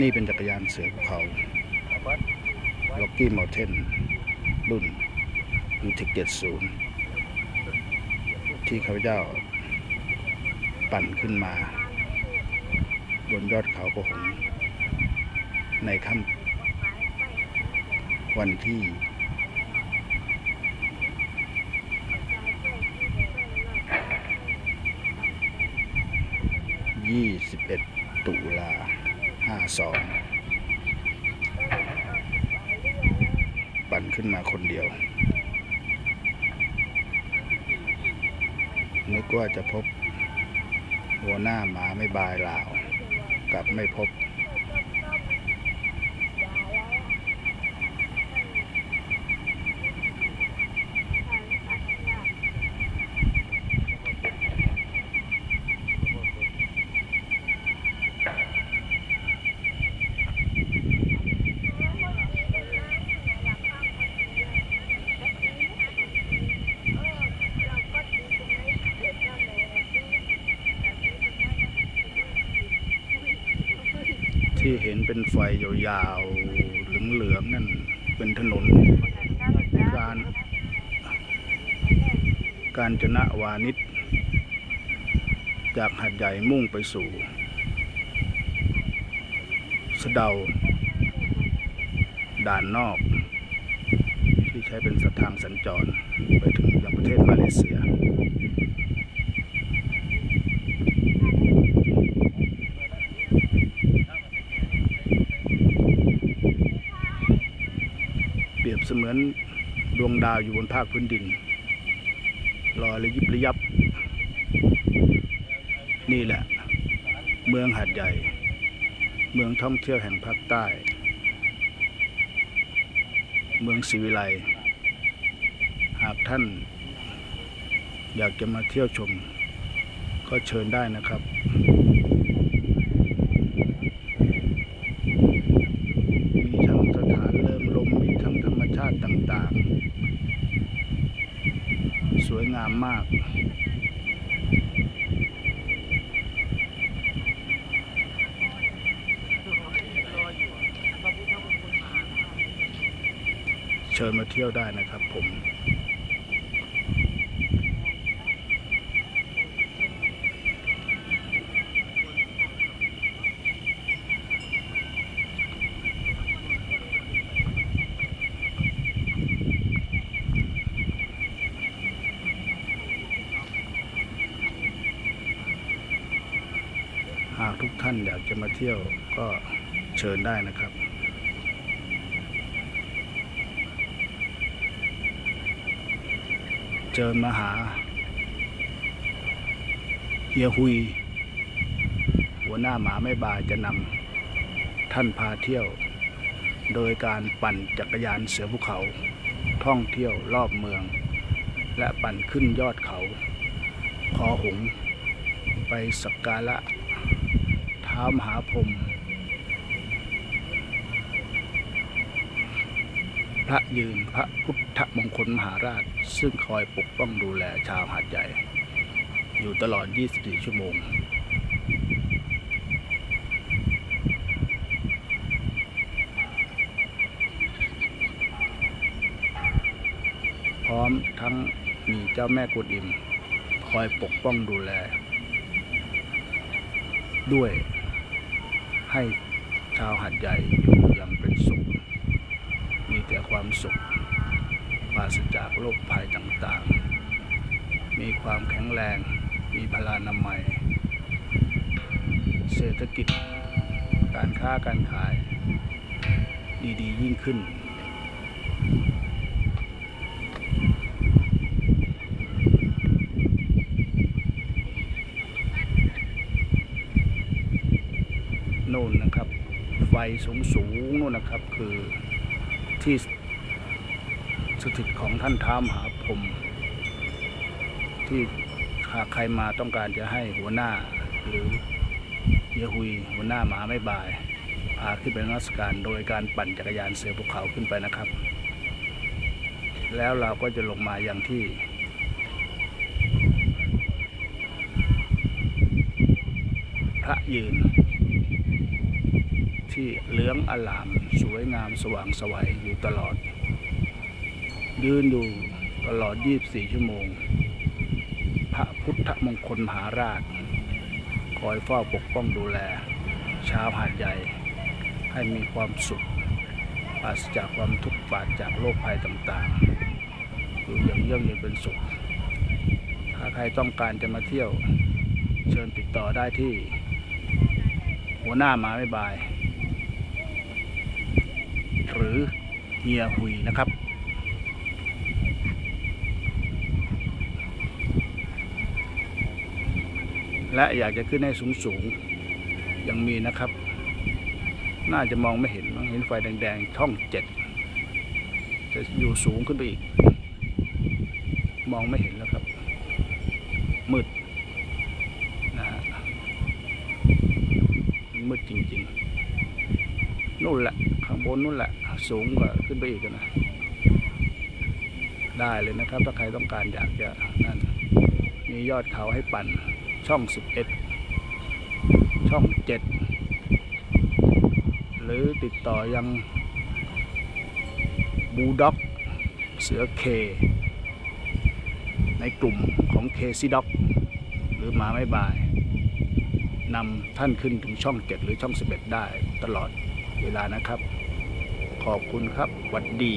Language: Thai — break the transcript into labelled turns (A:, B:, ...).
A: นี่เป็นจักรยานเสือภูเขาล็อกกี้มอเทนรุ่นยูทิกเจ็ดศูนย์ที่ข้าพเจ้าปั่นขึ้นมา บนยอดเขาประหงในค่ำวันที่ 21 ตุลา 52 ปั่นขึ้นมาคนเดียว นึกว่าจะพบหัวหน้าหมาไม่บายลาว กลับไม่พบ ที่เห็นเป็นไฟยาวๆเหลืองๆนั่นเป็นถนน การการจนะวานิชจากหัดใหญ่มุ่งไปสู่ สะเดา ด่านนอก ที่ใช้เป็นสถางสัญจร ไปถึงยังประเทศมาเลเซีย รียบเสมือนดวงดาวอยู่บนภาคพื้นดินลอยระยิบระยับ นี่แหละ เมืองหาดใหญ่ เมืองท่องเที่ยวแห่งภาคใต้ เมืองศิวิไลหากท่าน อยากจะมาเที่ยวชม ก็เชิญได้นะครับ มีทั้งสถานเริ่มลม มีทั้งธรรมชาติต่างๆ สวยงามมาก เชิญมาเที่ยวได้นะครับผมหากทุกท่านอยากจะมาเที่ยวก็เชิญได้นะครับ เจิญมาหา เฮียหุย หัวหน้าหมาไม่บายจะนำท่านพาเที่ยว โดยการปั่นจักรยานเสือภูเขา ท่องเที่ยวรอบเมือง และปั่นขึ้นยอดเขา คอหง ไปสักการะท้ามหาพรม พระยืนพระพุทธมงคลมหาราช ซึ่งคอยปกป้องดูแลชาวหาดใหญ่ อยู่ตลอด 24 ชั่วโมง พร้อมทั้งมีเจ้าแม่กุดอิม คอยปกป้องดูแล ด้วยให้ชาวหัดใหญ่อยู่อย่างเป็นสุข แต่ความสุขปราศจากโรคภัยต่างๆ มีความแข็งแรง มีพลานามัย เศรษฐกิจ การค้าการขาย ดีๆ ยิ่งขึ้น โน่นนะครับ ไฟสูงสูงๆโน่นนะครับคือ ที่สถิตของท่านท้ามหาพรมที่หากใครมาต้องการจะให้หัวหน้า หรือเยหุยหัวหน้าหมาไม่บาย พาขึ้นไปนมัสการโดยการปั่นจักรยานเสือภูเขาขึ้นไปนะครับ แล้วเราก็จะลงมาอย่างที่พระระยืน ที่เหลืองอลาม สวยงามสว่างสวัยอยู่ตลอด ยืนอยู่ตลอด 24 ชั่วโมง พระพุทธมงคลมหาราช คอยเฝ้าปกป้องดูแล ชาวหาดใหญ่ ให้มีความสุขปราศจากความทุกข์ปราศจากโรคภัยต่างๆ อยู่อย่างเยี่ยมเย็นเป็นสุข ถ้าใครต้องการจะมาเที่ยว เชิญติดต่อได้ที่ หัวหน้าหมาไม่บาย หรือเฮียหุยนะครับ และอยากจะขึ้นให้สูงสูงๆยังมีนะครับ น่าจะมองไม่เห็นมั้งเห็นไฟแดงๆช่องเจ็ดจะอยู่สูงขึ้นไปอีก มองไม่เห็นแล้วครับมืดนะฮะมืดจริง ๆ นู่นแหละ ข้างบนนู่นแหละ สูงกว่าขึ้นไปอีกนะได้เลยนะครับ ถ้าใครต้องการอยากจะนั่นมียอดเขาให้ปั่นช่อง 11 ช่อง 7 หรือติดต่อยังบูด็อก เสือเค ในกลุ่มของเคซีด็อก หรือหมาไม่บายนำท่านขึ้นถึงช่อง 7 หรือช่อง 11 ได้ตลอด เวลานะครับ ขอบคุณครับหวัดดี